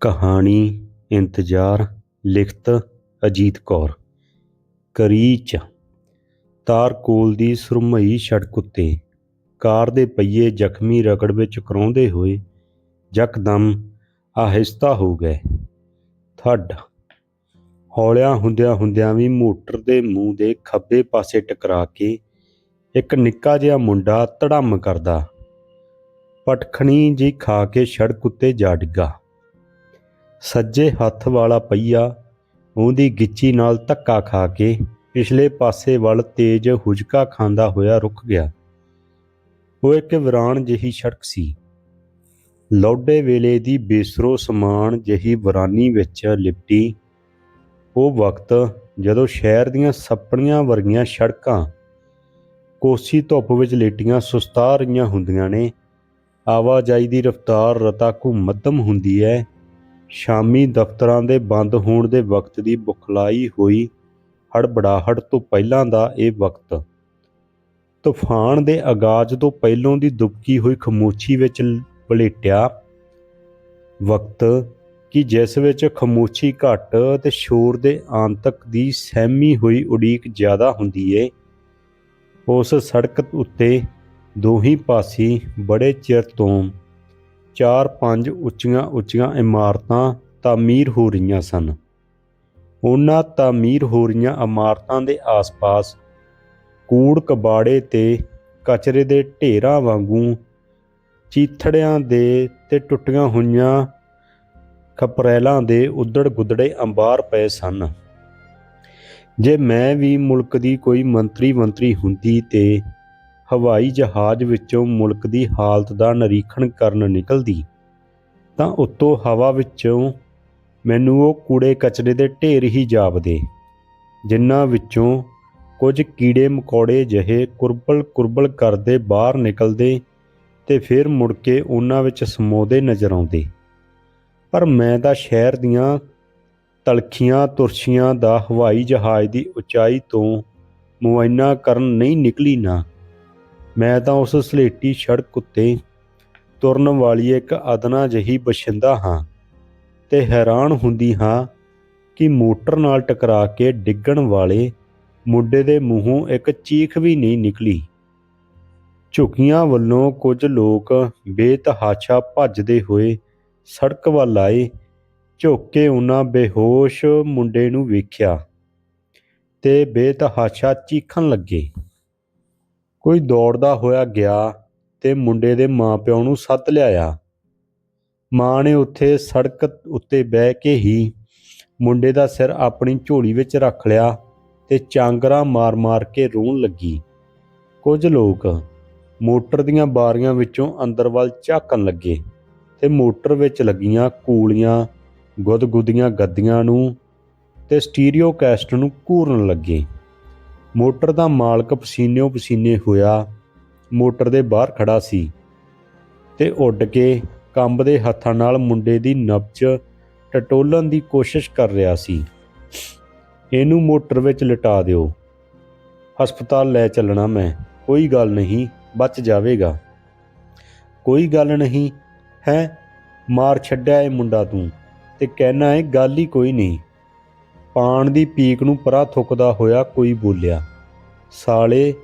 ਕਹਾਣੀ, ਇੰਤਜ਼ਾਰ, ਲਿਖਤ ਅਜੀਤ ਕੌਰ। ਕਰੀਚ ਤਾਰਕੋਲ ਦੀ ਸੁਰਮਈ ਸੜਕ ਉੱਤੇ। ਕਾਰ ਦੇ ਪਹੀਏ ਜ਼ਖਮੀ ਰਗੜ ਵਿੱਚ ਕਰਾਉਂਦੇ ਹੋਏ ਯਕਦਮ ਆਹਿਸਤਾ ਹੋ ਗਏ। ਥੱਡ। ਹੌਲਿਆਂ ਹੁੰਦਿਆਂ ਹੁੰਦਿਆਂ ਵੀ ਮੋਟਰ ਦੇ ਮੂੰਹ ਦੇ ਖੱਬੇ ਪਾਸੇ ਟਕਰਾ ਕੇ ਇੱਕ ਨਿੱਕਾ ਜਿਹਾ ਮੁੰਡਾ ਧੜਮ ਕਰਦਾ। ਪਟਖਣੀ ਜੀ ਖਾ ਕੇ ਸੜਕ ਉੱਤੇ ਜਾ ਡਿੱਗਾ। ਸੱਜੇ ਹੱਥ ਵਾਲਾ ਪਹੀਆ ਉਹਦੀ ਗਿੱਚੀ ਨਾਲ ਧੱਕਾ ਖਾ ਕੇ ਪਿਛਲੇ ਪਾਸੇ ਵੱਲ ਤੇਜ਼ ਹੁਜਕਾ ਖਾਂਦਾ ਹੋਇਆ ਰੁਕ ਗਿਆ। ਉਹ ਇੱਕ ਵਿਰਾਨ ਜਿਹੀ ਸੜਕ ਸੀ। ਲੌਡੇ ਵੇਲੇ ਦੀ ਬੇਸਰੋ ਸਮਾਨ ਜਿਹੀ ਵਰਾਨੀ ਵਿੱਚ ਲਿਪਟੀ। ਉਹ ਵਕਤ ਜਦੋਂ ਸ਼ਹਿਰ ਦੀਆਂ ਸੱਪਣੀਆਂ ਵਰਗੀਆਂ ਸੜਕਾਂ ਕੋਸੀ ਧੁੱਪ ਵਿੱਚ ਲੇਟੀਆਂ ਸੁਸਤਾ ਰਹੀਆਂ ਹੁੰਦੀਆਂ ਨੇ, ਆਵਾਜਾਈ ਦੀ ਰਫ਼ਤਾਰ ਰਤਾ ਕੁ ਮੱਧਮ ਹੁੰਦੀ ਹੈ ਸ਼ਾਮੀ ਦਫ਼ਤਰਾਂ ਦੇ ਬੰਦ ਹੋਣ ਦੇ ਵਕਤ ਦੀ ਬੁਖਲਾਈ ਹੋਈ ਹੜਬੜਾਹਟ ਤੋਂ ਪਹਿਲਾਂ ਦਾ ਇਹ ਵਕਤ। ਤੂਫਾਨ ਦੇ ਆਗਾਜ਼ ਤੋਂ ਪਹਿਲੋਂ ਦੀ ਦੁਬਕੀ ਹੋਈ ਖਮੋਚੀ ਵਿੱਚ ਵਲੇਟਿਆ ਵਕਤ ਕਿ ਜਿਸ ਵਿੱਚ ਖਮੋਚੀ ਘੱਟ ਤੇ ਸ਼ੋਰ ਦੇ ਆਂਤਕ ਦੀ ਸਹਿਮੀ ਹੋਈ ਉਡੀਕ ਜ਼ਿਆਦਾ ਹੁੰਦੀ ਏ। ਉਸ ਸੜਕ ਉੱਤੇ ਦੋਹੀ ਪਾਸੀ ਬੜੇ ਚਿਰ ਤੋਂ ਚਾਰ ਪੰਜ ਉੱਚੀਆਂ ਉੱਚੀਆਂ ਇਮਾਰਤਾਂ ਤਾਮੀਰ ਹੋ ਰਹੀਆਂ ਸਨ। ਉਹਨਾਂ ਤਾਮੀਰ ਹੋ ਰਹੀਆਂ ਇਮਾਰਤਾਂ ਦੇ ਆਸ-ਪਾਸ ਕੂੜ ਕਬਾੜੇ ਤੇ ਕਚਰੇ ਦੇ ਢੇਰਾਂ ਵਾਂਗੂ ਚੀਥੜਿਆਂ ਦੇ ਤੇ ਟੁੱਟੀਆਂ ਹੋਈਆਂ ਖਪਰੈਲਾਂ ਦੇ ਉਦੜ ਗੁਦੜੇ ਅੰਬਾਰ ਪਏ ਸਨ। ਜੇ ਮੈਂ ਵੀ ਮੁਲਕ ਦੀ ਕੋਈ ਮੰਤਰੀ ਮੰਤਰੀ ਹੁੰਦੀ ਤੇ ਹਵਾਈ ਜਹਾਜ਼ ਵਿੱਚੋਂ ਮੁਲਕ ਦੀ ਹਾਲਤ ਦਾ ਨਿਰੀਖਣ ਕਰਨ ਨਿਕਲਦੀ, ਤਾਂ ਉੱਤੋਂ ਹਵਾ ਵਿੱਚੋਂ ਮੈਨੂੰ ਉਹ ਕੂੜੇ ਕਚਰੇ ਦੇ ਢੇਰ ਹੀ ਜਾਪਦੇ, ਜਿਨ੍ਹਾਂ ਵਿੱਚੋਂ ਕੁਝ ਕੀੜੇ ਮਕੌੜੇ ਜਿਹੇ ਕੁਰਬਲ ਕੁਰਬਲ ਕਰਦੇ ਬਾਹਰ ਨਿਕਲਦੇ ਤੇ ਫਿਰ ਮੁੜ ਕੇ ਉਹਨਾਂ ਵਿੱਚ ਸਮੋਦੇ ਨਜ਼ਰ ਆਉਂਦੇ। ਪਰ ਮੈਂ ਤਾਂ ਸ਼ਹਿਰ ਦੀਆਂ ਤਲਖੀਆਂ ਤੁਰਸ਼ੀਆਂ ਦਾ ਹਵਾਈ ਜਹਾਜ਼ ਦੀ ਉਚਾਈ ਤੋਂ ਮੁਆਇਨਾ ਕਰਨ ਨਹੀਂ ਨਿਕਲੀ ਨਾ। ਮੈਂ ਤਾਂ ਉਸ ਸਲੇਟੀ ਸੜਕ ਉੱਤੇ ਤੁਰਨ ਵਾਲੀ ਇੱਕ ਅਦਨਾ ਜਹੀ ਬਸ਼ਿੰਦਾ ਹਾਂ ਤੇ ਹੈਰਾਨ ਹੁੰਦੀ ਹਾਂ ਕਿ ਮੋਟਰ ਨਾਲ ਟਕਰਾ ਕੇ ਡਿੱਗਣ ਵਾਲੇ ਮੁੰਡੇ ਦੇ ਮੂੰਹੋਂ ਇੱਕ ਚੀਖ ਵੀ ਨਹੀਂ ਨਿਕਲੀ। ਝੁਕੀਆਂ ਵੱਲੋਂ ਕੁਝ ਲੋਕ ਬੇਤਹਾਸ਼ਾ ਭੱਜਦੇ ਹੋਏ ਸੜਕ ਵੱਲ ਆਏ, ਝੁੱਕ ਕੇ ਉਹਨਾਂ ਬੇਹੋਸ਼ ਮੁੰਡੇ ਨੂੰ ਵੇਖਿਆ ਤੇ ਬੇਤਹਾਸ਼ਾ ਚੀਖਣ ਲੱਗੇ। ਕੋਈ ਦੌੜਦਾ ਹੋਇਆ ਗਿਆ ਤੇ ਮੁੰਡੇ ਦੇ ਮਾਪਿਆਂ ਨੂੰ ਸੱਦ ਲਿਆਇਆ। ਮਾਂ ਨੇ ਉੱਥੇ ਸੜਕ ਉੱਤੇ ਬਹਿ ਕੇ ਹੀ ਮੁੰਡੇ ਦਾ ਸਿਰ ਆਪਣੀ ਝੋਲੀ ਵਿੱਚ ਰੱਖ ਲਿਆ ਤੇ ਚਾਂਗਰਾ ਮਾਰ-ਮਾਰ ਕੇ ਰੋਣ ਲੱਗੀ। ਕੁਝ ਲੋਕ ਮੋਟਰ ਦੀਆਂ ਬਾਰੀਆਂ ਵਿੱਚੋਂ ਅੰਦਰ ਵੱਲ ਝਾਕਣ ਲੱਗੇ ਤੇ ਮੋਟਰ ਵਿੱਚ ਲੱਗੀਆਂ ਕੂਲੀਆਂ, ਗੁਦਗੁਦੀਆਂ ਗੱਦੀਆਂ ਨੂੰ ਤੇ ਸਟੀਰੀਓ ਕੈਸਟ ਨੂੰ ਘੂਰਨ ਲੱਗੇ। ਮੋਟਰ ਦਾ ਮਾਲਕ ਪਸੀਨਿਓ ਪਸੀਨੇ ਹੋਇਆ। ਮੋਟਰ ਦੇ ਬਾਹਰ ਖੜਾ ਸੀ ਤੇ ਉੱਡ ਕੇ ਕੰਬਦੇ ਹੱਥਾਂ ਨਾਲ ਮੁੰਡੇ ਦੀ ਨਬਜ ਟਟੋਲਣ ਦੀ ਕੋਸ਼ਿਸ਼ ਕਰ ਰਿਹਾ ਸੀ। ਇਹਨੂੰ ਮੋਟਰ ਵਿੱਚ ਲਟਾ ਦਿਓ। ਹਸਪਤਾਲ ਲੈ ਚੱਲਣਾ ਮੈਂ, ਕੋਈ ਗੱਲ ਨਹੀਂ, ਬਚ ਜਾਵੇਗਾ। ਕੋਈ ਗੱਲ ਨਹੀਂ, ਹੈ, ਮਾਰ ਛੱਡਿਆ ਇਹ ਮੁੰਡਾ ਤੂੰ ਤੇ ਕਹਿਣਾ ਹੈ ਗੱਲ ਹੀ ਕੋਈ ਨਹੀਂ। ਪਾਣ ਦੀ ਪੀਕ ਨੂੰ ਪਰਾ ਥੁੱਕਦਾ ਹੋਇਆ ਕੋਈ ਬੋਲਿਆ, ਸਾਲੇ,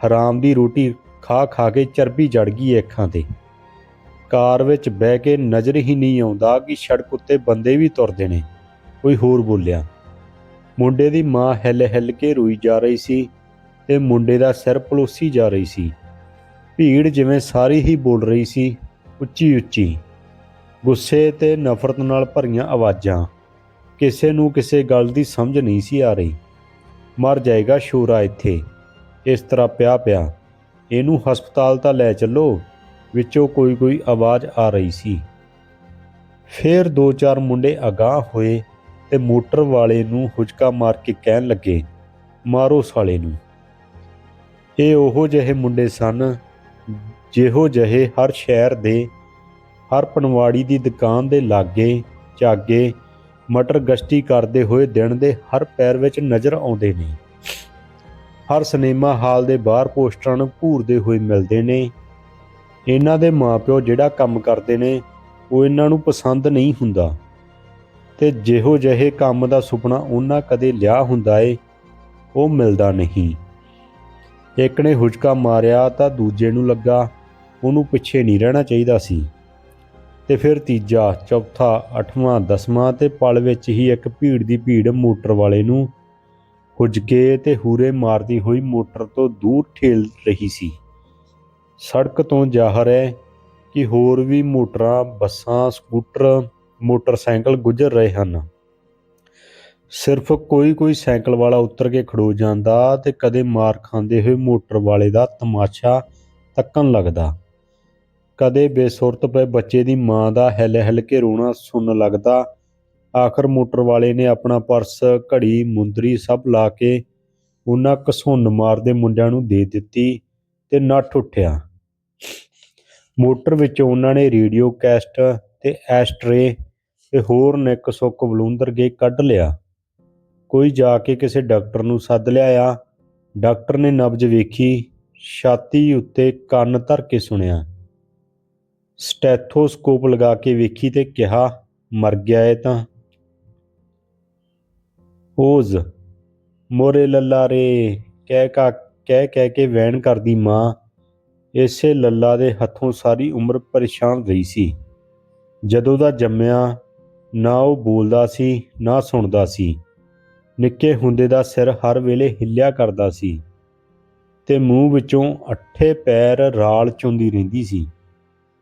ਹਰਾਮ ਦੀ ਰੋਟੀ ਖਾ ਖਾ ਕੇ ਚਰਬੀ ਜੜ ਗਈ ਅੱਖਾਂ ਤੇ। ਕਾਰ ਵਿੱਚ ਬਹਿ ਕੇ ਨਜ਼ਰ ਹੀ ਨਹੀਂ ਆਉਂਦਾ ਕਿ ਸੜਕ ਉੱਤੇ ਬੰਦੇ ਵੀ ਤੁਰਦੇ ਨੇ ਕੋਈ ਹੋਰ ਬੋਲਿਆ, ਮੁੰਡੇ ਦੀ ਮਾਂ ਹਿੱਲ ਹਿੱਲ ਕੇ ਰੋਈ ਜਾ ਰਹੀ ਸੀ ਤੇ ਮੁੰਡੇ ਦਾ ਸਿਰ ਪਲੋਸੀ ਜਾ ਰਹੀ ਸੀ। ਭੀੜ ਜਿਵੇਂ ਸਾਰੀ ਹੀ ਬੋਲ ਰਹੀ ਸੀ ਉੱਚੀ ਉੱਚੀ ਗੁੱਸੇ ਤੇ ਨਫ਼ਰਤ ਨਾਲ ਭਰੀਆਂ ਆਵਾਜ਼ਾਂ। ਕਿਸੇ ਨੂੰ ਕਿਸੇ ਗੱਲ ਦੀ ਸਮਝ ਨਹੀਂ ਸੀ ਆ ਰਹੀ। ਮਰ ਜਾਏਗਾ ਸ਼ੋਰਾ ਇੱਥੇ। ਇਸ ਤਰ੍ਹਾਂ ਪਿਆ ਪਿਆ। ਇਹਨੂੰ ਹਸਪਤਾਲ ਤਾਂ ਲੈ ਚੱਲੋ, ਵਿੱਚੋਂ ਕੋਈ ਕੋਈ ਆਵਾਜ਼ ਆ ਰਹੀ ਸੀ। ਫਿਰ ਦੋ ਚਾਰ ਮੁੰਡੇ ਅਗਾਹ ਹੋਏ ਤੇ ਮੋਟਰ ਵਾਲੇ ਨੂੰ ਹੁਜਕਾ ਮਾਰ ਕੇ ਕਹਿਣ ਲੱਗੇ, ਮਾਰੋ ਸਾਲੇ ਨੂੰ। ਇਹ ਉਹੋ ਜਿਹੇ ਮੁੰਡੇ ਸਨ, ਜਿਹੋ ਜਿਹੇ ਹਰ ਸ਼ਹਿਰ ਦੇ, ਹਰ ਪਨਵਾੜੀ ਦੀ ਦੁਕਾਨ ਦੇ ਲਾਗੇ ਚਾਗੇ ਮਟਰ ਗਸ਼ਤੀ ਕਰਦੇ ਹੋਏ ਦਿਨ ਦੇ ਹਰ ਪੈਰ ਵਿੱਚ ਨਜ਼ਰ ਆਉਂਦੇ ਨੇ। ਹਰ ਸਿਨੇਮਾ ਹਾਲ ਦੇ ਬਾਹਰ ਪੋਸਟਰਾਂ ਨੂੰ ਘੂਰਦੇ ਹੋਏ ਮਿਲਦੇ ਨੇ। ਇਹਨਾਂ ਦੇ ਮਾਪਿਓ ਜਿਹੜਾ ਕੰਮ ਕਰਦੇ ਨੇ, ਉਹ ਇਹਨਾਂ ਨੂੰ ਪਸੰਦ ਨਹੀਂ ਹੁੰਦਾ। ਤੇ ਜਿਹੋ ਜਿਹੇ ਕੰਮ ਦਾ ਸੁਪਨਾ ਉਹਨਾਂ ਕਦੇ ਲਿਆ ਹੁੰਦਾ ਏ, ਉਹ ਮਿਲਦਾ ਨਹੀਂ। ਇੱਕ ਨੇ ਹੁਜਕਾ ਮਾਰਿਆ ਤਾਂ ਦੂਜੇ ਨੂੰ ਲੱਗਾ, ਉਹਨੂੰ ਪਿੱਛੇ ਨਹੀਂ ਰਹਿਣਾ ਚਾਹੀਦਾ ਸੀ। ਤੇ ਫਿਰ ਤੀਜਾ, ਚੌਥਾ, ਅੱਠਵਾਂ, ਦਸਵਾਂ ਤੇ ਪਲ ਵਿੱਚ ਹੀ ਇੱਕ ਭੀੜ ਦੀ ਭੀੜ ਮੋਟਰ ਵਾਲੇ ਨੂੰ ਹੁਜਕੇ ਤੇ ਹੂਰੇ ਮਾਰਦੀ ਹੋਈ ਮੋਟਰ ਤੋਂ ਦੂਰ ਠੇਲ ਰਹੀ ਸੀ। ਸੜਕ ਤੋਂ ਜ਼ਾਹਰ ਹੈ ਕਿ ਹੋਰ ਵੀ ਮੋਟਰਾਂ, ਬੱਸਾਂ, ਸਕੂਟਰ, ਮੋਟਰਸਾਈਕਲ ਗੁਜ਼ਰ ਰਹੇ ਹਨ। ਸਿਰਫ ਕੋਈ ਕੋਈ ਸਾਈਕਲ ਵਾਲਾ ਉਤਰ ਕੇ ਖੜੋ ਜਾਂਦਾ ਤੇ ਕਦੇ ਮਾਰ ਖਾਂਦੇ ਹੋਏ ਮੋਟਰ ਵਾਲੇ ਦਾ ਤਮਾਸ਼ਾ ਤੱਕਣ ਲੱਗਦਾ। ਕਦੇ ਬੇਸੁਰਤ ਪਏ ਬੱਚੇ ਦੀ ਮਾਂ ਦਾ ਹਿਲ ਹਿਲ ਕੇ ਰੋਣਾ ਸੁਣਨ ਲੱਗਦਾ। ਆਖਰ ਮੋਟਰ ਵਾਲੇ ਨੇ ਆਪਣਾ ਪਰਸ, ਘੜੀ, ਮੁੰਦਰੀ ਸਭ ਲਾ ਕੇ ਉਹਨਾਂ ਘਸੁੰਨ ਮਾਰਦੇ ਮੁੰਡਿਆਂ ਨੂੰ ਦੇ ਦਿੱਤੀ ਤੇ ਨੱਠ ਉੱਠਿਆ। ਮੋਟਰ ਵਿੱਚ ਉਹਨਾਂ ਨੇ ਰੇਡੀਓ ਕੈਸਟ ਤੇ ਐਸਟਰੇ ਤੇ ਹੋਰ ਨਿੱਕ ਸੁੱਕ ਬਲੂੰਦਰ ਕੇ ਕੱਢ ਲਿਆ। ਕੋਈ ਜਾ ਕੇ ਕਿਸੇ ਡਾਕਟਰ ਨੂੰ ਸੱਦ ਲਿਆਇਆ। ਡਾਕਟਰ ਨੇ ਨਬਜ ਵੇਖੀ, ਛਾਤੀ ਉੱਤੇ ਕੰਨ ਧਰ ਕੇ ਸੁਣਿਆ। ਸਟੈਥੋਸਕੋਪ ਲਗਾ ਕੇ ਵੇਖੀ ਤੇ ਕਿਹਾ, ਮਰ ਗਿਆ ਏ ਤਾਂ। ਓਜ਼ ਮੋਰੇ ਲੱਲਾ ਰੇ, ਕਹਿ ਕਾ, ਕਹਿ ਕਹਿ ਕੇ ਵੈਣ ਕਰਦੀ ਮਾਂ। ਇਸੇ ਲੱਲਾ ਦੇ ਹੱਥੋਂ ਸਾਰੀ ਉਮਰ ਪਰੇਸ਼ਾਨ ਰਹੀ ਸੀ। ਜਦੋਂ ਦਾ ਜੰਮਿਆ, ਨਾ ਉਹ ਬੋਲਦਾ ਸੀ, ਨਾ ਸੁਣਦਾ ਸੀ। ਨਿੱਕੇ ਹੁੰਦੇ ਦਾ ਸਿਰ ਹਰ ਵੇਲੇ ਹਿੱਲਿਆ ਕਰਦਾ ਸੀ ਤੇ ਮੂੰਹ ਵਿੱਚੋਂ ਅੱਠੇ ਪੈਰ ਰਾਲ ਚੁੰਦੀ ਰਹਿੰਦੀ ਸੀ।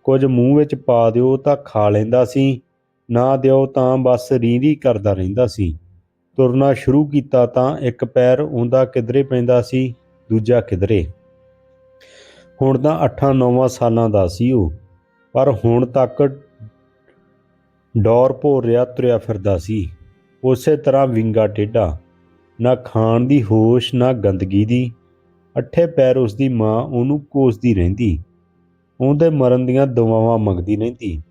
ਕੁਝ ਮੂੰਹ ਵਿੱਚ ਪਾ ਦਿਓ ਤਾਂ ਖਾ ਲੈਂਦਾ ਸੀ, ਨਾ ਦਿਓ ਤਾਂ ਬਸ ਰੀਂਦੀ ਕਰਦਾ ਰਹਿੰਦਾ ਸੀ। ਤੁਰਨਾ ਸ਼ੁਰੂ ਕੀਤਾ ਤਾਂ ਇੱਕ ਪੈਰ ਉਹਦਾ ਕਿਧਰੇ ਪੈਂਦਾ ਸੀ, ਦੂਜਾ ਕਿਧਰੇ। ਹੁਣ ਤਾਂ 8-9 ਸਾਲਾਂ ਦਾ ਸੀ ਉਹ, ਪਰ ਹੁਣ ਤੱਕ ਡੌਰ ਭੋਰ ਰਿਹਾ ਤੁਰਿਆ ਫਿਰਦਾ ਸੀ। ਉਸੇ ਤਰ੍ਹਾਂ ਵਿੰਗਾ ਟੇਢਾ, ਨਾ ਖਾਣ ਦੀ ਹੋਸ਼, ਨਾ ਗੰਦਗੀ ਦੀ। ਅੱਠੇ ਪੈਰ ਉਸਦੀ ਮਾਂ ਉਹਨੂੰ ਕੋਸਦੀ ਰਹਿੰਦੀ। ਉਹਦੇ ਮਰਨ ਦੀਆਂ ਦੁਆਵਾਂ ਮੰਗਦੀ ਰਹਿੰਦੀ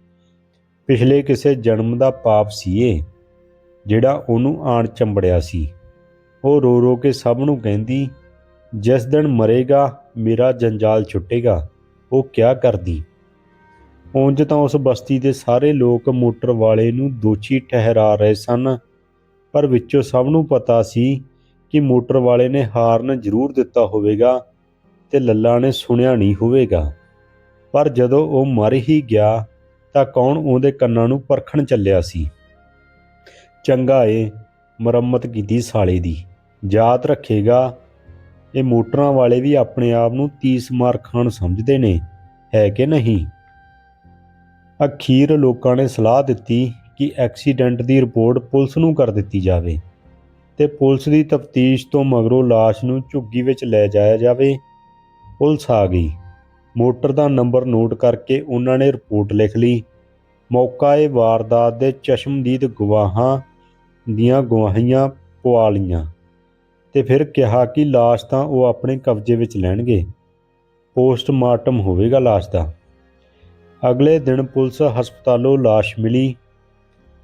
ਪਿਛਲੇ ਕਿਸੇ ਜਨਮ ਦਾ ਪਾਪ ਸੀ ਇਹ ਜਿਹੜਾ ਉਹਨੂੰ ਆਣ ਚੰਬੜਿਆ ਸੀ। ਉਹ ਰੋ ਰੋ ਕੇ ਸਭ ਨੂੰ ਕਹਿੰਦੀ, ਜਿਸ ਦਿਨ ਮਰੇਗਾ, ਮੇਰਾ ਜੰਜਾਲ ਛੁੱਟੇਗਾ। ਉਹ ਕਿਆ ਕਰਦੀ? ਉਂਝ ਤਾਂ ਉਸ ਬਸਤੀ ਦੇ ਸਾਰੇ ਲੋਕ ਮੋਟਰ ਵਾਲੇ ਨੂੰ ਦੋਸ਼ੀ ਠਹਿਰਾ ਰਹੇ ਸਨ। ਪਰ ਵਿੱਚੋਂ ਸਭ ਨੂੰ ਪਤਾ ਸੀ ਕਿ ਮੋਟਰ ਵਾਲੇ ਨੇ ਹਾਰਨ ਜ਼ਰੂਰ ਦਿੱਤਾ ਹੋਵੇਗਾ ਤੇ ਲੱਲਾ ਨੇ ਸੁਣਿਆ ਨਹੀਂ ਹੋਵੇਗਾ। ਪਰ ਜਦੋਂ ਉਹ ਮਰ ਹੀ ਗਿਆ ਤਾਂ ਕੌਣ ਉਹਦੇ ਕੰਨਾਂ ਨੂੰ ਪਰਖਣ ਚੱਲਿਆ ਸੀ? ਚੰਗਾ ਏ, ਮੁਰੰਮਤ ਕੀਤੀ ਸਾਲੇ ਦੀ। ਯਾਦ ਰੱਖੇਗਾ, ਇਹ ਮੋਟਰਾਂ ਵਾਲੇ ਵੀ ਆਪਣੇ ਆਪ ਨੂੰ ਤੀਸ ਮਾਰ ਖਾਨ ਸਮਝਦੇ ਨੇ, ਹੈ ਕਿ ਨਹੀਂ? ਅਖੀਰ ਲੋਕਾਂ ਨੇ ਸਲਾਹ ਦਿੱਤੀ ਕਿ ਐਕਸੀਡੈਂਟ ਦੀ ਰਿਪੋਰਟ ਪੁਲਿਸ ਨੂੰ ਕਰ ਦਿੱਤੀ ਜਾਵੇ ਤੇ ਪੁਲਿਸ ਦੀ ਤਫਤੀਸ਼ ਤੋਂ ਮਗਰੋਂ ਲਾਸ਼ ਨੂੰ ਝੁੱਗੀ ਵਿੱਚ ਲੈ ਜਾਇਆ ਜਾਵੇ। ਪੁਲਿਸ ਆ ਗਈ। ਮੋਟਰ ਦਾ ਨੰਬਰ ਨੋਟ ਕਰਕੇ ਉਹਨਾਂ ਨੇ ਰਿਪੋਰਟ ਲਿਖ ਲਈ। ਮੌਕਾ ਇਹ ਵਾਰਦਾਤ ਦੇ ਚਸ਼ਮਦੀਦ ਗਵਾਹਾਂ ਦੀਆਂ ਗਵਾਹੀਆਂ ਪਵਾ ਲਈਆਂ ਤੇ ਫਿਰ ਕਿਹਾ ਕਿ ਲਾਸ਼ ਤਾਂ ਉਹ ਆਪਣੇ ਕਬਜ਼ੇ ਵਿੱਚ ਲੈਣਗੇ। ਪੋਸਟਮਾਰਟਮ ਹੋਵੇਗਾ ਲਾਸ਼ ਦਾ। ਅਗਲੇ ਦਿਨ ਪੁਲਿਸ ਹਸਪਤਾਲੋਂ ਲਾਸ਼ ਮਿਲੀ।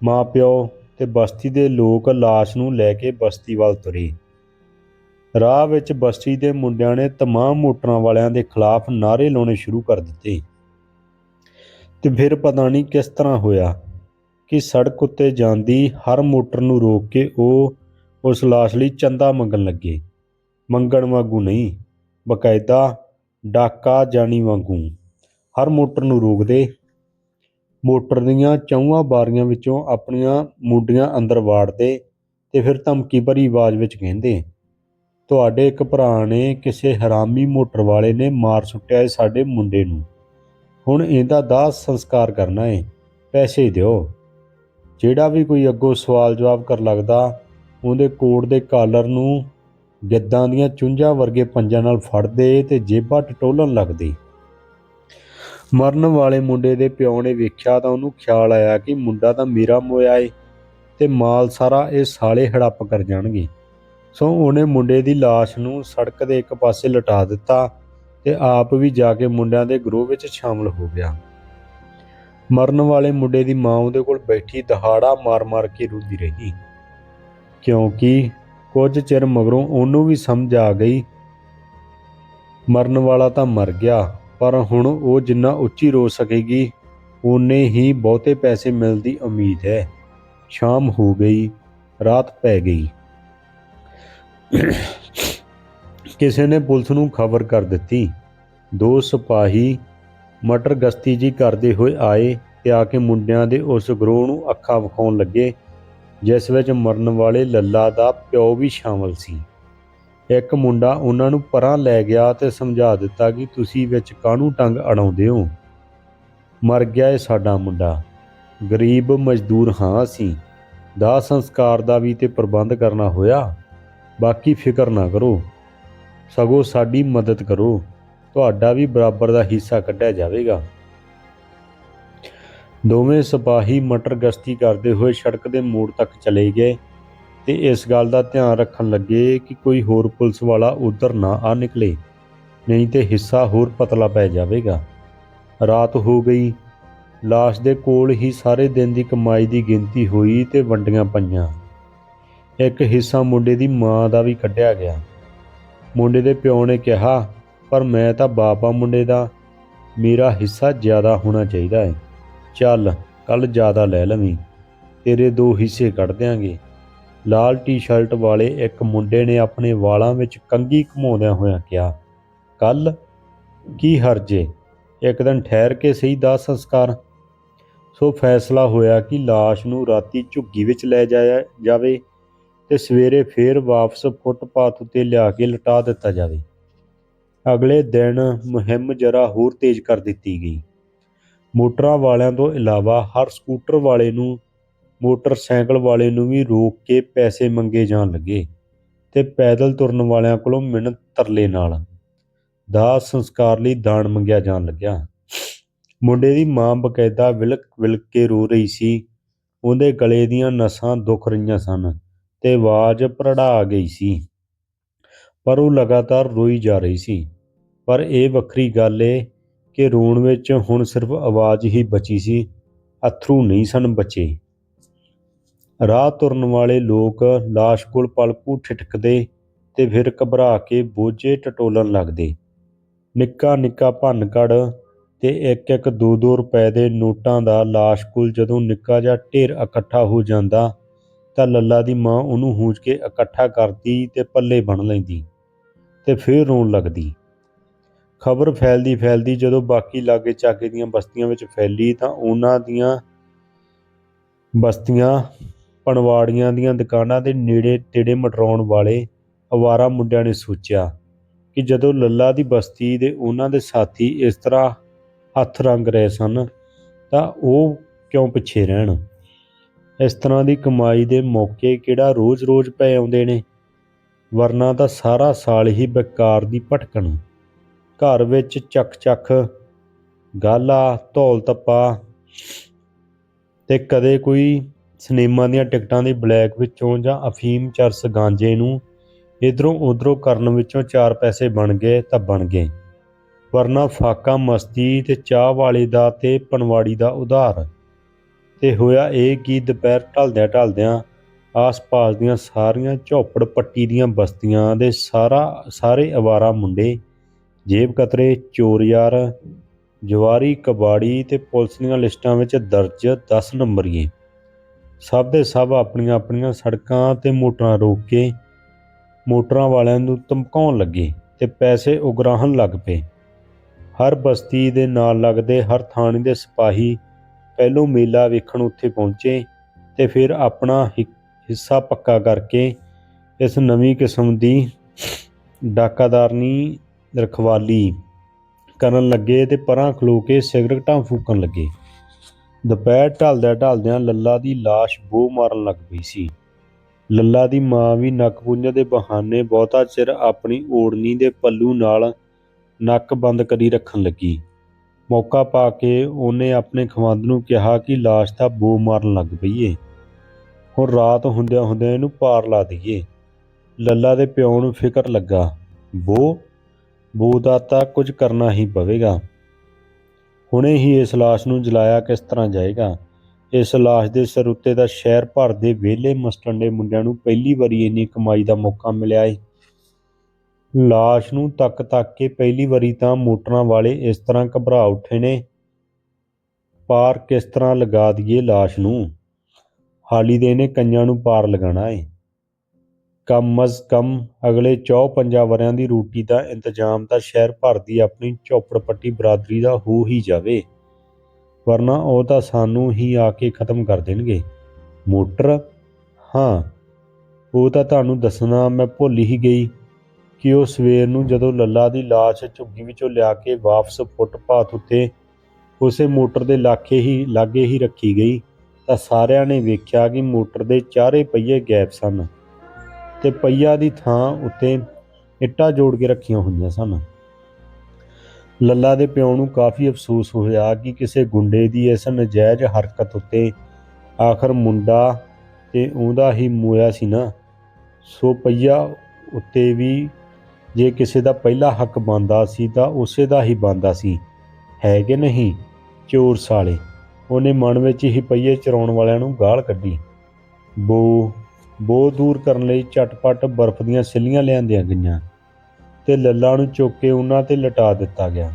ਮਾਪਿਓ ਤੇ ਬਸਤੀ ਦੇ ਲੋਕ ਲਾਸ਼ ਨੂੰ ਲੈ ਕੇ ਬਸਤੀ ਵੱਲ ਤੁਰੇ। ਰਾਹ ਵਿੱਚ ਬਸਤੀ ਦੇ ਮੁੰਡਿਆਂ ਨੇ तमाम ਮੋਟਰਾਂ ਵਾਲਿਆਂ ਦੇ ਖਿਲਾਫ ਨਾਰੇ ਲਾਉਣੇ ਸ਼ੁਰੂ ਕਰ ਦਿੱਤੇ ਤੇ ਫਿਰ ਪਤਾ ਨਹੀਂ ਕਿਸ ਤਰ੍ਹਾਂ ਹੋਇਆ ਕਿ ਸੜਕ ਉੱਤੇ ਜਾਂਦੀ ਹਰ ਮੋਟਰ ਨੂੰ ਰੋਕ ਕੇ ਉਹ ਉਸ ਲਾਸ਼ ਲਈ ਚੰਦਾ ਮੰਗਣ ਲੱਗੇ ਮੰਗਣ ਵਾਂਗੂ ਨਹੀਂ ਬਕਾਇਦਾ ਡਾਕਾ ਜਾਣੀ ਵਾਂਗੂ ਹਰ ਮੋਟਰ ਨੂੰ ਰੋਕਦੇ ਮੋਟਰ ਦੀਆਂ ਚੌਹਾਂ ਬਾਰੀਆਂ ਵਿੱਚੋਂ ਆਪਣੀਆਂ ਮੁੰਡੀਆਂ ਅੰਦਰ ਵਾੜਦੇ ਤੇ ਫਿਰ ਧਮਕੀ ਭਰੀ ਆਵਾਜ਼ ਵਿੱਚ ਕਹਿੰਦੇ ਤੁਹਾਡੇ ਇੱਕ ਭਰਾ ਨੇ ਕਿਸੇ ਹਰਾਮੀ ਮੋਟਰ ਵਾਲੇ ਨੇ ਮਾਰ ਸੁੱਟਿਆ ਏ ਸਾਡੇ ਮੁੰਡੇ ਨੂੰ। ਹੁਣ ਇਹਦਾ ਦਾਹ ਸੰਸਕਾਰ ਕਰਨਾ ਏ, ਪੈਸੇ ਦਿਓ। ਜਿਹੜਾ ਵੀ ਕੋਈ ਅੱਗੋਂ ਸਵਾਲ ਜਵਾਬ ਕਰ ਲੱਗਦਾ, ਉਹਦੇ ਕੋਟ ਦੇ ਕਾਲਰ ਨੂੰ ਗਿੱਦਾਂ ਦੀਆਂ ਚੁੰਝਾਂ ਵਰਗੇ ਪੰਜਾਂ ਨਾਲ ਫੜਦੇ ਤੇ ਜੇਬਾਂ ਟਟੋਲਣ ਲੱਗਦੇ। ਮਰਨ ਵਾਲੇ ਮੁੰਡੇ ਦੇ ਪਿਓ ਨੇ ਵੇਖਿਆ ਤਾਂ ਉਹਨੂੰ ਖਿਆਲ ਆਇਆ ਕਿ ਮੁੰਡਾ ਤਾਂ ਮੇਰਾ ਮੋਇਆ ਏ ਤੇ ਮਾਲ ਸਾਰਾ ਇਹ ਸਾਲੇ ਹੜੱਪ ਕਰ ਜਾਣਗੇ। ਸੋ ਉਹਨੇ ਮੁੰਡੇ ਦੀ ਲਾਸ਼ ਨੂੰ ਸੜਕ ਦੇ ਇੱਕ ਪਾਸੇ ਲਟਾ ਦਿੱਤਾ ਤੇ ਆਪ ਵੀ ਜਾ ਕੇ ਮੁੰਡਿਆਂ ਦੇ ਗਰੋਹ ਵਿੱਚ ਸ਼ਾਮਲ ਹੋ ਗਿਆ। ਮਰਨ ਵਾਲੇ ਮੁੰਡੇ ਦੀ ਮਾਂ ਉਹਦੇ ਕੋਲ ਬੈਠੀ ਦਹਾੜਾ ਮਾਰ-ਮਾਰ ਕੇ ਰੋਂਦੀ ਰਹੀ। ਕਿਉਂਕਿ ਕੁਝ ਚਿਰ ਮਗਰੋਂ ਉਹਨੂੰ ਵੀ ਸਮਝ ਆ ਗਈ, ਮਰਨ ਵਾਲਾ ਤਾਂ ਮਰ ਗਿਆ, ਪਰ ਹੁਣ ਉਹ ਜਿੰਨਾ ਉੱਚੀ ਰੋ ਸਕੇਗੀ, ਓਨੇ ਹੀ ਬਹੁਤੇ ਪੈਸੇ ਮਿਲਣ ਦੀ ਉਮੀਦ ਹੈ। ਸ਼ਾਮ ਹੋ ਗਈ, ਰਾਤ ਪੈ ਗਈ। ਕਿਸੇ ਨੇ ਪੁਲਿਸ ਨੂੰ ਖਬਰ ਕਰ ਦਿੱਤੀ। ਦੋ ਸਿਪਾਹੀ ਮਟਰ ਗਸ਼ਤੀ ਜੀ ਕਰਦੇ ਹੋਏ ਆਏ ਤੇ ਆ ਕੇ ਮੁੰਡਿਆਂ ਦੇ ਉਸ ਗਰੋਹ ਨੂੰ ਅੱਖਾਂ ਵਿਖਾਉਣ ਲੱਗੇ, ਜਿਸ ਵਿੱਚ ਮਰਨ ਵਾਲੇ ਲੱਲਾ ਦਾ ਪਿਓ ਵੀ ਸ਼ਾਮਲ ਸੀ। ਇੱਕ ਮੁੰਡਾ ਉਹਨਾਂ ਨੂੰ ਪਰਾਂ ਲੈ ਗਿਆ ਤੇ ਸਮਝਾ ਦਿੱਤਾ ਕਿ ਤੁਸੀਂ ਵਿੱਚ ਕਾਹਨੂੰ ਟੰਗ ਅੜਾਉਂਦੇ ਹੋ? ਮਰ ਗਿਆ ਏ ਸਾਡਾ ਮੁੰਡਾ। ਗਰੀਬ ਮਜ਼ਦੂਰ ਹਾਂ ਅਸੀਂ। ਦਾਹ ਸੰਸਕਾਰ ਦਾ ਵੀ ਤੇ ਪ੍ਰਬੰਧ ਕਰਨਾ ਹੋਇਆ। ਬਾਕੀ ਫਿਕਰ ਨਾ ਕਰੋ। ਸਗੋਂ ਸਾਡੀ ਮਦਦ ਕਰੋ। ਤੁਹਾਡਾ ਵੀ ਬਰਾਬਰ ਦਾ ਹਿੱਸਾ ਕੱਢਿਆ ਜਾਵੇਗਾ। ਦੋਵੇਂ ਸਿਪਾਹੀ ਮਟਰ ਗਸ਼ਤੀ ਕਰਦੇ ਹੋਏ ਸੜਕ ਦੇ ਮੋੜ ਤੱਕ ਚਲੇ ਗਏ ਤੇ ਇਸ ਗੱਲ ਦਾ ਧਿਆਨ ਰੱਖਣ ਲੱਗੇ ਕਿ ਕੋਈ ਹੋਰ ਪੁਲਿਸ ਵਾਲਾ ਉਧਰ ਨਾ ਆ ਨਿਕਲੇ, ਨਹੀਂ ਤੇ ਹਿੱਸਾ ਹੋਰ ਪਤਲਾ ਪੈ ਜਾਵੇਗਾ। ਰਾਤ ਹੋ ਗਈ। ਲਾਸ਼ ਦੇ ਕੋਲ ਹੀ ਸਾਰੇ ਦਿਨ ਦੀ ਕਮਾਈ ਦੀ ਗਿਣਤੀ ਹੋਈ ਤੇ ਵੰਡੀਆਂ ਪਈਆਂ। ਇੱਕ ਹਿੱਸਾ ਮੁੰਡੇ ਦੀ ਮਾਂ ਦਾ ਵੀ ਕੱਢਿਆ ਗਿਆ। ਮੁੰਡੇ ਦੇ ਪਿਓ ਨੇ ਕਿਹਾ, ਪਰ ਮੈਂ ਤਾਂ ਬਾਪਾ ਮੁੰਡੇ ਦਾ, ਮੇਰਾ ਹਿੱਸਾ ਜ਼ਿਆਦਾ ਹੋਣਾ ਚਾਹੀਦਾ ਹੈ ਚੱਲ ਕੱਲ ਜ਼ਿਆਦਾ ਲੈ ਲਵੀਂ। ਤੇਰੇ ਦੋ ਹਿੱਸੇ ਕੱਢ ਦਿਆਂਗੇ ਲਾਲ ਟੀ-ਸ਼ਰਟ ਵਾਲੇ ਇੱਕ ਮੁੰਡੇ ਨੇ ਆਪਣੇ ਵਾਲਾਂ ਵਿੱਚ ਕੰਗੀ ਘਮਾਉਂਦਿਆਂ ਹੋਇਆਂ ਕਿਹਾ, ਕੱਲ ਕੀ ਹਰਜੇ ਇੱਕ ਦਿਨ ਠਹਿਰ ਕੇ ਸਹੀ ਦਾ ਸੰਸਕਾਰ। ਸੋ ਫੈਸਲਾ ਹੋਇਆ ਕਿ লাশ ਨੂੰ ਰਾਤੀ ਝੁੱਗੀ ਵਿੱਚ ਲੈ ਜਾਇਆ ਜਾਵੇ ਤੇ ਸਵੇਰੇ ਫੇਰ ਵਾਪਸ ਫੁੱਟਪਾਥ ਉੱਤੇ ਲਿਆ ਕੇ ਲਟਾ ਦਿੱਤਾ ਜਾਵੇ। ਅਗਲੇ ਦਿਨ ਮੁਹਿੰਮ ਜਰਾ ਹੋਰ ਤੇਜ਼ ਕਰ ਦਿੱਤੀ ਗਈ। ਮੋਟਰਾਂ ਵਾਲਿਆਂ ਤੋਂ ਇਲਾਵਾ ਹਰ ਸਕੂਟਰ ਵਾਲੇ ਨੂੰ, ਮੋਟਰਸਾਈਕਲ ਵਾਲੇ ਨੂੰ ਵੀ ਰੋਕ ਕੇ ਪੈਸੇ ਮੰਗੇ ਜਾਣ ਲੱਗੇ ਤੇ ਪੈਦਲ ਤੁਰਨ ਵਾਲਿਆਂ ਕੋਲੋਂ ਮਿਹਨਤ ਤਰਲੇ ਨਾਲ। ਦਾਹ ਸੰਸਕਾਰ ਲਈ ਦਾਨ ਮੰਗਿਆ ਜਾਣ ਲੱਗਿਆ। ਮੁੰਡੇ ਦੀ ਮਾਂ ਬਕਾਇਦਾ ਵਿਲਕ ਵਿਲਕ ਕੇ ਰੋ ਰਹੀ ਸੀ। ਉਹਦੇ ਗਲੇ ਦੀਆਂ ਨਸਾਂ ਦੁਖ ਰਹੀਆਂ ਸਨ। ਤੇ ਆਵਾਜ਼ ਭਰੜਾ ਗਈ ਸੀ। ਪਰ ਉਹ ਲਗਾਤਾਰ ਰੋਈ ਜਾ ਰਹੀ ਸੀ। ਪਰ ਇਹ ਵੱਖਰੀ ਗੱਲ ਏ ਕਿ ਰੋਣ ਵਿੱਚ ਹੁਣ ਸਿਰਫ ਆਵਾਜ਼ ਹੀ ਬਚੀ ਸੀ, ਅਥਰੂ ਨਹੀਂ ਸਨ ਬਚੇ। ਰਾਹ ਤੁਰਨ ਵਾਲੇ ਲੋਕ ਲਾਸ਼ ਕੋਲ ਪਲਪੂ ਠਿਠਕਦੇ ਤੇ ਫਿਰ ਘਬਰਾ ਕੇ ਬੋਝੇ ਟਟੋਲਣ ਲੱਗਦੇ। ਨਿੱਕਾ ਨਿੱਕਾ ਭੰਨਕੜ ਤੇ ਇੱਕ ਇੱਕ 2-2 ਰੁਪਏ ਦੇ ਨੋਟਾਂ ਦਾ ਲਾਸ਼ ਕੋਲ ਜਦੋਂ ਨਿੱਕਾ ਜਿਹਾ ਢੇਰ ਇਕੱਠਾ ਹੋ ਜਾਂਦਾ ਤਾਂ ਲੱਲਾ ਦੀ ਮਾਂ ਉਹਨੂੰ ਹੂੰਜ ਕੇ ਇਕੱਠਾ ਕਰਦੀ ਤੇ ਪੱਲੇ ਬਣ ਲੈਂਦੀ ਤੇ ਫਿਰ ਰੋਣ ਲੱਗਦੀ। ਖਬਰ ਫੈਲਦੀ ਫੈਲਦੀ ਜਦੋਂ ਬਾਕੀ ਲਾਗੇ ਚਾਗੇ ਦੀਆਂ ਬਸਤੀਆਂ ਵਿੱਚ ਫੈਲੀ ਤਾਂ ਉਹਨਾਂ ਦੀਆਂ ਬਸਤੀਆਂ ਪਣਵਾੜੀਆਂ ਦੀਆਂ ਦੁਕਾਨਾਂ ਦੇ ਨੇੜੇ ਤੇੜੇ ਮਟਰਾਉਣ ਵਾਲੇ ਅਵਾਰਾ ਮੁੰਡਿਆਂ ਨੇ ਸੋਚਿਆ ਕਿ ਜਦੋਂ ਲੱਲਾ ਦੀ ਬਸਤੀ ਦੇ ਉਹਨਾਂ ਦੇ ਸਾਥੀ ਇਸ ਤਰ੍ਹਾਂ ਹੱਥ ਰੰਗ ਰਹੇ ਸਨ ਤਾਂ ਉਹ ਕਿਉਂ ਪਿੱਛੇ ਰਹਿਣ। ਇਸ ਤਰ੍ਹਾਂ ਦੀ ਕਮਾਈ ਦੇ ਮੌਕੇ ਕਿਹੜਾ ਰੋਜ਼-ਰੋਜ਼ ਪੈ ਆਉਂਦੇ ਨੇ? ਵਰਨਾ ਤਾਂ ਸਾਰਾ ਸਾਲ ਹੀ ਬੇਕਾਰ ਦੀ ਭਟਕਣ। ਘਰ ਵਿੱਚ ਚੱਕ-ਚੱਕ, ਗਾਲਾ ਧੌਲ ਤੱਪਾ ਤੇ ਕਦੇ ਕੋਈ ਸਿਨੇਮਾ ਦੀਆਂ ਟਿਕਟਾਂ ਦੀ ਬਲੈਕ ਵਿੱਚੋਂ ਜਾਂ ਅਫੀਮ ਚਰਸ ਗਾਂਜੇ ਨੂੰ ਇਧਰੋਂ ਉਧਰੋਂ ਕਰਨ ਵਿੱਚੋਂ ਚਾਰ ਪੈਸੇ ਬਣ ਗਏ ਤਾਂ ਬਣ ਗਏ। ਵਰਨਾ ਫਾਕਾ ਮਸਤੀ ਤੇ ਚਾਹ ਵਾਲੇ ਦਾ ਤੇ ਪਨਵਾੜੀ ਦਾ ਉਧਾਰ। ਤੇ ਹੋਇਆ ਇਹ ਕਿ ਦੁਪਹਿਰ ਢਲਦਿਆਂ ਢਲਦਿਆਂ ਆਸ-ਪਾਸ ਦੀਆਂ ਸਾਰੀਆਂ ਝੋਪੜ ਪੱਟੀ ਦੀਆਂ ਬਸਤੀਆਂ ਦੇ ਸਾਰਾ, ਸਾਰੇ ਅਵਾਰਾ ਮੁੰਡੇ, ਜੇਬ ਕਤਰੇ ਚੋਰ ਯਾਰ ਜਵਾਰੀ, ਕਬਾੜੀ ਤੇ ਪੁਲਿਸ ਦੀਆਂ ਲਿਸਟਾਂ ਵਿੱਚ ਦਰਜ 10 ਨੰਬਰੀਏ। ਸਭ ਦੇ ਸਭ ਆਪਣੀਆਂ ਆਪਣੀਆਂ ਸੜਕਾਂ ਤੇ ਮੋਟਰਾਂ ਰੋਕ ਕੇ ਮੋਟਰਾਂ ਵਾਲਿਆਂ ਨੂੰ ਧਮਕਾਉਣ ਲੱਗੇ ਤੇ ਪੈਸੇ ਉਗਰਾਹਣ ਲੱਗ ਪਏ। ਹਰ ਬਸਤੀ ਦੇ ਨਾਲ ਲੱਗਦੇ ਹਰ ਥਾਣੇ ਦੇ ਸਿਪਾਹੀ ਪਹਿਲੋਂ ਮੇਲਾ ਵੇਖਣ ਉੱਥੇ ਪਹੁੰਚੇ ਤੇ ਫਿਰ ਆਪਣਾ ਹਿ- ਹਿੱਸਾ ਪੱਕਾ ਕਰਕੇ ਇਸ ਨਵੀਂ ਕਿਸਮ ਦੀ ਡਾਕਾਦਾਰਨੀ ਰਖਵਾਲੀ ਕਰਨ ਲੱਗੇ ਤੇ ਪਰਾਂ ਖਲੋ ਕੇ ਸਿਗਰਟਾਂ ਫੂਕਣ ਲੱਗੇ। ਦੁਪਹਿਰ ਢਲਦਿਆਂ ਢਲਦਿਆਂ ਲੱਲਾ ਦੀ ਲਾਸ਼ ਬੋ ਮਾਰਨ ਲੱਗ ਪਈ ਸੀ। ਲੱਲਾ ਦੀ ਮਾਂ ਵੀ ਨੱਕ ਪੂੰਝਣ ਦੇ ਬਹਾਨੇ ਬਹੁਤਾ ਚਿਰ ਆਪਣੀ ਓੜਨੀ ਦੇ ਪੱਲੂ ਨਾਲ ਨੱਕ ਬੰਦ ਕਰੀ ਰੱਖਣ ਲੱਗੀ। ਮੌਕਾ ਪਾ ਕੇ ਉਹਨੇ ਆਪਣੇ ਖਵੰਦ ਨੂੰ ਕਿਹਾ ਕਿ ਲਾਸ਼ ਤਾਂ ਬੂ ਮਾਰਨ ਲੱਗ ਪਈ ਏ। ਹੁਣ ਰਾਤ ਹੁੰਦਿਆਂ ਹੁੰਦਿਆਂ ਇਹਨੂੰ ਪਾਰ ਲਾ ਦਈਏ। ਲੱਲਾ ਦੇ ਪਿਓ ਨੂੰ ਫਿਕਰ ਲੱਗਾ, ਬੋ, ਬੂ ਦਾ ਤਾਂ ਕੁਝ ਕਰਨਾ ਹੀ ਪਵੇਗਾ। ਹੁਣੇ ਹੀ ਇਸ ਲਾਸ਼ ਨੂੰ ਜਲਾਇਆ ਕਿਸ ਤਰ੍ਹਾਂ ਜਾਏਗਾ? ਇਸ ਲਾਸ਼ ਦੇ ਸਿਰ ਉੱਤੇ ਦਾ ਸ਼ਹਿਰ ਭਰ ਦੇ ਵਿਹਲੇ ਮਸਟੰਡੇ ਮੁੰਡਿਆਂ ਨੂੰ ਪਹਿਲੀ ਵਾਰੀ ਇੰਨੀ ਕਮਾਈ ਦਾ ਮੌਕਾ ਮਿਲਿਆ ਏ। ਲਾਸ਼ ਨੂੰ ਤੱਕ ਤੱਕ ਕੇ ਪਹਿਲੀ ਵਾਰੀ ਤਾਂ ਮੋਟਰਾਂ ਵਾਲੇ ਇਸ ਤਰ੍ਹਾਂ ਘਬਰਾ ਉੱਠੇ ਨੇ। ਪਾਰ ਕਿਸ ਤਰ੍ਹਾਂ ਲਗਾ ਦਈਏ ਲਾਸ਼ ਨੂੰ? ਹਾਲੀ ਦੇ ਨੇ ਕਈਆਂ ਨੂੰ ਪਾਰ ਲਗਾਣਾ ਏ। ਕਮ ਅਜ਼ ਕਮ ਅਗਲੇ ਚੌ ਪੰਜਾਂ ਵਰਿਆਂ ਦੀ ਰੋਟੀ ਦਾ ਇੰਤਜ਼ਾਮ ਤਾਂ ਸ਼ਹਿਰ ਭਰ ਦੀ ਆਪਣੀ ਝੋਪੜਪੱਟੀ ਬਰਾਦਰੀ ਦਾ ਹੋ ਹੀ ਜਾਵੇ। ਵਰਨਾ ਉਹ ਤਾਂ ਸਾਨੂੰ ਹੀ ਆ ਕੇ ਖਤਮ ਕਰ ਦੇਣਗੇ। ਮੋਟਰ? ਹਾਂ। ਉਹ ਤਾਂ ਤੁਹਾਨੂੰ ਦੱਸਣਾ ਮੈਂ ਭੁੱਲ ਹੀ ਗਈ। ਕਿ ਉਹ ਸਵੇਰ ਨੂੰ ਜਦੋਂ ਲੱਲਾ ਦੀ ਲਾਸ਼ ਝੁੱਗੀ ਵਿੱਚੋਂ ਲਿਆ ਕੇ ਵਾਪਸ ਫੁੱਟਪਾਥ ਉੱਤੇ ਉਸੇ ਮੋਟਰ ਦੇ ਲਾਖੇ ਹੀ, ਲਾਗੇ ਹੀ ਰੱਖੀ ਗਈ, ਤਾਂ ਸਾਰਿਆਂ ਨੇ ਵੇਖਿਆ ਕਿ ਮੋਟਰ ਦੇ ਚਾਰੇ ਪਹੀਏ ਗਾਇਬ ਸਨ ਤੇ ਪਹੀਆ ਦੀ ਥਾਂ ਉੱਤੇ ਇੱਟਾਂ ਜੋੜ ਕੇ ਰੱਖੀਆਂ ਹੋਈਆਂ ਸਨ। ਲੱਲਾ ਦੇ ਪਿਓ ਨੂੰ ਕਾਫੀ ਅਫਸੋਸ ਹੋਇਆ ਕਿ ਕਿਸੇ ਗੁੰਡੇ ਦੀ ਇਸ ਨਜਾਇਜ਼ ਹਰਕਤ ਉੱਤੇ ਆਖਰ ਮੁੰਡਾ ਤੇ ਉਹਦਾ ਹੀ ਮੋਇਆ ਸੀ ਨਾ। ਸੋ ਪਈਆ ਉੱਤੇ ਵੀ ਜੇ ਕਿਸੇ ਦਾ ਪਹਿਲਾ ਹੱਕ ਬੰਦਾ ਸੀ ਤਾਂ ਉਸੇ ਦਾ ਹੀ ਬੰਦਾ ਸੀ। ਹੈ ਕਿ ਨਹੀਂ? ਚੋਰ ਸਾਲੇ, ਉਹਨੇ ਮਨ ਵਿੱਚ ਹੀ ਪਈਏ ਚਰਾਉਣ ਵਾਲਿਆਂ ਨੂੰ ਗਾਲ ਕੱਢੀ। ਬੋ ਬੋ ਦੂਰ ਕਰਨ ਲਈ ਝਟਪਟ ਬਰਫ਼ ਦੀਆਂ ਸਿੱਲੀਆਂ ਲਿਆਂਦੀਆਂ ਗਈਆਂ ਤੇ ਲੱਲਾ ਨੂੰ ਚੁੱਕ ਕੇ ਉਹਨਾਂ ਤੇ ਲਟਾ ਦਿੱਤਾ ਗਿਆ।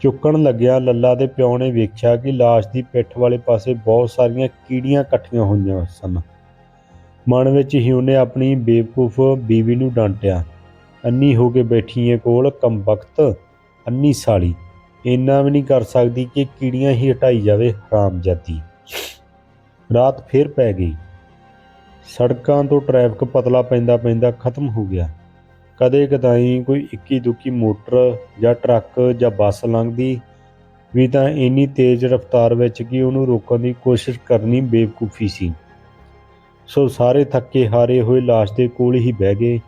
ਚੁੱਕਣ ਲੱਗਿਆ ਲੱਲਾ ਦੇ ਪਿਓ ਨੇ ਵੇਖਿਆ ਕਿ ਲਾਸ਼ ਦੀ ਪਿੱਠ ਵਾਲੇ ਪਾਸੇ ਬਹੁਤ ਸਾਰੀਆਂ ਕੀੜੀਆਂ ਇਕੱਠੀਆਂ ਹੋਈਆਂ ਸਨ। ਮਨ ਵਿੱਚ ਹੀ ਉਹਨੇ ਆਪਣੀ ਬੇਵਕੂਫ ਬੀਵੀ ਨੂੰ ਡਾਂਟਿਆ। ਅੰਨੀ ਹੋ ਕੇ ਬੈਠੀ ਏ ਕੋਲ ਕੰਬਖਤ, ਅੰਨੀ ਸਾਲੀ। ਇੰਨਾ ਵੀ ਨਹੀਂ ਕਰ ਸਕਦੀ ਕਿ ਕੀੜੀਆਂ ਹੀ ਹਟਾਈ ਜਾਵੇ ਹਰਾਮਜ਼ਾਦੀ। ਰਾਤ ਫੇਰ ਪੈ ਗਈ। ਸੜਕਾਂ ਤੋਂ ਟ੍ਰੈਫਿਕ ਪਤਲਾ ਪੈਂਦਾ ਪੈਂਦਾ ਖਤਮ ਹੋ ਗਿਆ। ਕਦੇ ਕਦਾਈ ਕੋਈ ਇੱਕੀ ਦੁੱਕੀ ਮੋਟਰ ਜਾਂ ਟਰੱਕ ਜਾਂ ਬੱਸ ਲੰਘਦੀ, ਵੀ ਤਾਂ ਇੰਨੀ ਤੇਜ਼ ਰਫ਼ਤਾਰ ਵਿੱਚ ਕਿ ਉਹਨੂੰ ਰੋਕਣ ਦੀ ਕੋਸ਼ਿਸ਼ ਕਰਨੀ ਬੇਵਕੂਫੀ ਸੀ। ਸੋ ਸਾਰੇ ਥੱਕੇ ਹਾਰੇ ਹੋਏ ਲਾਸ਼ ਦੇ ਕੋਲ ਹੀ ਬਹਿ ਗਏ।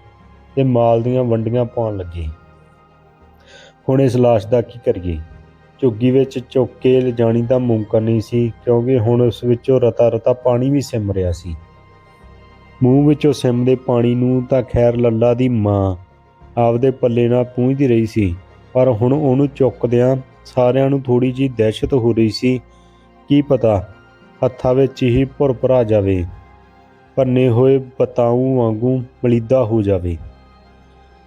ਤੇ ਮਾਲ ਦੀਆਂ ਵੰਡੀਆਂ ਪਾਉਣ ਲੱਗੇ। ਹੁਣ ਇਸ ਲਾਸ਼ ਦਾ ਕੀ ਕਰੀਏ? ਝੁੱਗੀ ਵਿੱਚ ਚੁੱਕ ਕੇ ਲਿਜਾਣੀ ਤਾਂ ਮੁਮਕਨ ਨਹੀਂ ਸੀ, ਕਿਉਂਕਿ ਹੁਣ ਉਸ ਵਿੱਚੋਂ ਰਤਾ ਰਤਾ ਪਾਣੀ ਵੀ ਸਿਮ ਰਿਹਾ ਸੀ। ਮੂੰਹ ਵਿੱਚੋਂ ਸਿਮਦੇ ਪਾਣੀ ਨੂੰ ਤਾਂ ਖੈਰ ਲੱਲਾ ਦੀ ਮਾਂ ਆਪਦੇ ਪੱਲੇ ਨਾਲ ਪੂੰਝਦੀ ਰਹੀ ਸੀ, ਪਰ ਹੁਣ ਉਹਨੂੰ ਚੁੱਕਦਿਆਂ ਸਾਰਿਆਂ ਨੂੰ ਥੋੜੀ ਜੀ ਦਹਿਸ਼ਤ ਹੋ ਰਹੀ ਸੀ। ਕੀ ਪਤਾ ਹੱਥਾਂ ਵਿੱਚ ਹੀ ਭੁਰਭਰਾ ਜਾਵੇ, ਭੰਨੇ ਹੋਏ ਪਤਾਉ ਵਾਂਗੂ ਮਲੀਦਾ ਹੋ ਜਾਵੇ।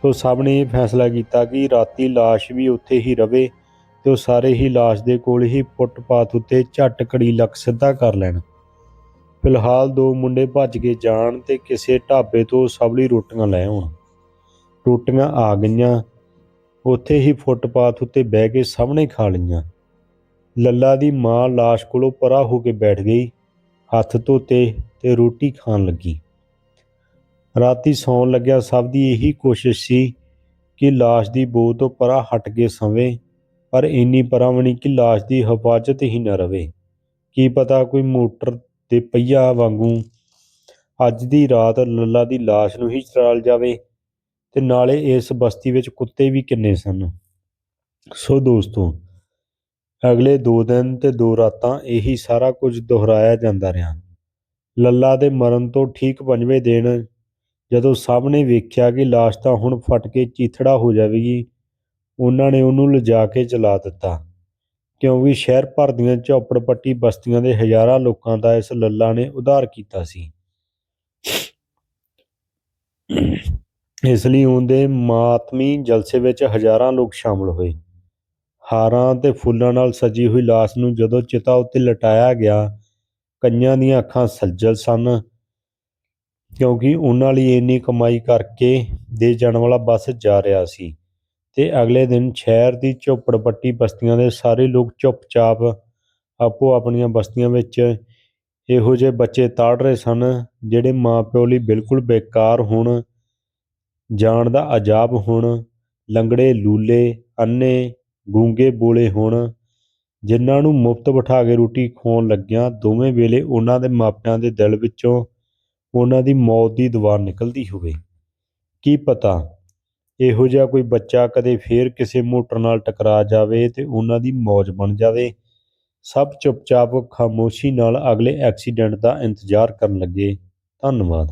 ਸੋ ਸਭ ਨੇ ਇਹ ਫੈਸਲਾ ਕੀਤਾ ਕਿ ਰਾਤੀ ਲਾਸ਼ ਵੀ ਉੱਥੇ ਹੀ ਰਵੇ ਤੇ ਉਹ ਸਾਰੇ ਹੀ ਲਾਸ਼ ਦੇ ਕੋਲ ਹੀ ਫੁੱਟਪਾਥ ਉੱਤੇ ਝੱਟ ਕੜੀ ਲੱਕ ਸਿੱਧਾ ਕਰ ਲੈਣ। ਫਿਲਹਾਲ ਦੋ ਮੁੰਡੇ ਭੱਜ ਕੇ ਜਾਣ ਤੇ ਕਿਸੇ ਢਾਬੇ ਤੋਂ ਸਭ ਲਈ ਰੋਟੀਆਂ ਲੈ ਆਉਣ। ਰੋਟੀਆਂ ਆ ਗਈਆਂ, ਉੱਥੇ ਹੀ ਫੁੱਟਪਾਥ ਉੱਤੇ ਬਹਿ ਕੇ ਸਭ ਨੇ ਖਾ ਲਈਆਂ। ਲੱਲਾ ਦੀ ਮਾਂ ਲਾਸ਼ ਕੋਲੋਂ ਪਰਾ ਹੋ ਕੇ ਬੈਠ ਗਈ, ਹੱਥ ਧੋਤੇ ਤੇ ਰੋਟੀ ਖਾਣ ਲੱਗੀ। ਰਾਤੀ ਸੌਣ ਲੱਗਿਆ, ਸਭ ਦੀ ਇਹੀ ਕੋਸ਼ਿਸ਼ ਸੀ ਕਿ ਲਾਸ਼ ਦੀ ਬੋ ਤੋਂ ਪਰਾਂ ਹਟ ਕੇ ਸਵੇਂ, ਪਰ ਇੰਨੀ ਪਰਾਂ ਵੀ ਕਿ ਲਾਸ਼ ਦੀ ਹਿਫਾਜ਼ਤ ਹੀ ਨਾ ਰਵੇ। ਕੀ ਪਤਾ ਕੋਈ ਮੋਟਰ ਦੇ ਪਹੀਆ ਵਾਂਗੂ ਅੱਜ ਦੀ ਰਾਤ ਲੱਲਾ ਦੀ ਲਾਸ਼ ਨੂੰ ਹੀ ਚਰਾਲ ਜਾਵੇ ਤੇ ਨਾਲੇ ਇਸ ਬਸਤੀ ਵਿੱਚ ਕੁੱਤੇ ਵੀ ਕਿੰਨੇ ਸਨ। ਸੋ ਦੋਸਤੋ, ਅਗਲੇ 2 ਦਿਨ ਤੇ 2 ਰਾਤਾਂ ਇਹੀ ਸਾਰਾ ਕੁਝ ਦੁਹਰਾਇਆ ਜਾਂਦਾ ਰਿਹਾ। ਲੱਲਾ ਦੇ ਮਰਨ ਤੋਂ ਠੀਕ ਪੰਜਵੇਂ ਦਿਨ ਜਦੋਂ ਸਭ ਨੇ ਵੇਖਿਆ ਕਿ ਲਾਸ਼ ਤਾਂ ਹੁਣ ਫਟ ਕੇ ਚੀਥੜਾ ਹੋ ਜਾਵੇਗੀ, ਉਹਨਾਂ ਨੇ ਉਹਨੂੰ ਲਿਜਾ ਕੇ ਜਲਾ ਦਿੱਤਾ। ਕਿਉਂਕਿ ਸ਼ਹਿਰ ਭਰ ਦੀਆਂ ਝੌਪੜਪੱਟੀ ਬਸਤੀਆਂ ਦੇ ਹਜ਼ਾਰਾਂ ਲੋਕਾਂ ਦਾ ਇਸ ਲੱਲਾ ਨੇ ਉਧਾਰ ਕੀਤਾ ਸੀ। ਇਸ ਲਈ ਉਹਦੇ ਮਾਤਮੀ ਜਲਸੇ ਵਿੱਚ ਹਜ਼ਾਰਾਂ ਲੋਕ ਸ਼ਾਮਲ ਹੋਏ। ਹਾਰਾਂ ਤੇ ਫੁੱਲਾਂ ਨਾਲ ਸਜੀ ਹੋਈ ਲਾਸ਼ ਨੂੰ ਜਦੋਂ ਚਿਤਾ ਉੱਤੇ ਲਟਾਇਆ ਗਿਆ ਕਈਆਂ ਦੀਆਂ ਅੱਖਾਂ ਸੱਜਲ ਸਨ। ਕਿਉਂਕਿ ਉਹਨਾਂ ਲਈ ਇੰਨੀ ਕਮਾਈ ਕਰਕੇ ਦੇ ਜਾਣ ਵਾਲਾ ਬੱਸ ਜਾ ਰਿਹਾ ਸੀ ਤੇ ਅਗਲੇ ਦਿਨ ਸ਼ਹਿਰ ਦੀ ਝੋਪੜਪੱਟੀ ਬਸਤੀਆਂ ਦੇ ਸਾਰੇ ਲੋਕ ਚੁੱਪਚਾਪ ਆਪੋ ਆਪਣੀਆਂ ਬਸਤੀਆਂ ਵਿੱਚ ਇਹੋ ਜਿਹੇ ਬੱਚੇ ਤਾੜ ਰਹੇ ਸਨ, ਜਿਹੜੇ ਮਾਪਿਓ ਲਈ ਬਿਲਕੁਲ ਬੇਕਾਰ ਹੋਣ, ਜਾਣ ਦਾ ਅਜਾਬ ਹੋਣ, ਲੰਗੜੇ, ਲੂਲੇ, ਅੰਨੇ, ਗੂੰਗੇ ਬੋਲੇ ਹੋਣ, ਜਿਨ੍ਹਾਂ ਨੂੰ ਮੁਫਤ ਬਿਠਾ ਕੇ ਰੋਟੀ ਖਵਾਉਣ ਲੱਗਿਆਂ ਦੋਵੇਂ ਵੇਲੇ ਉਹਨਾਂ ਦੇ ਮਾਪਿਆਂ ਦੇ ਦਿਲ ਵਿੱਚੋਂ ਉਹਨਾਂ ਦੀ ਮੌਤ ਦੀ ਦੁਆ ਨਿਕਲਦੀ ਹੋਵੇ। ਕੀ ਪਤਾ ਇਹੋ ਜਿਹਾ ਕੋਈ ਬੱਚਾ ਕਦੇ ਫੇਰ ਕਿਸੇ ਮੋਟਰ ਨਾਲ ਟਕਰਾ ਜਾਵੇ ਤੇ ਉਹਨਾਂ ਦੀ ਮੌਜ ਬਣ ਜਾਵੇ। ਸਭ ਚੁੱਪਚਾਪ ਖਾਮੋਸ਼ੀ ਨਾਲ ਅਗਲੇ ਐਕਸੀਡੈਂਟ ਦਾ ਇੰਤਜ਼ਾਰ ਕਰਨ ਲੱਗੇ। ਧੰਨਵਾਦ।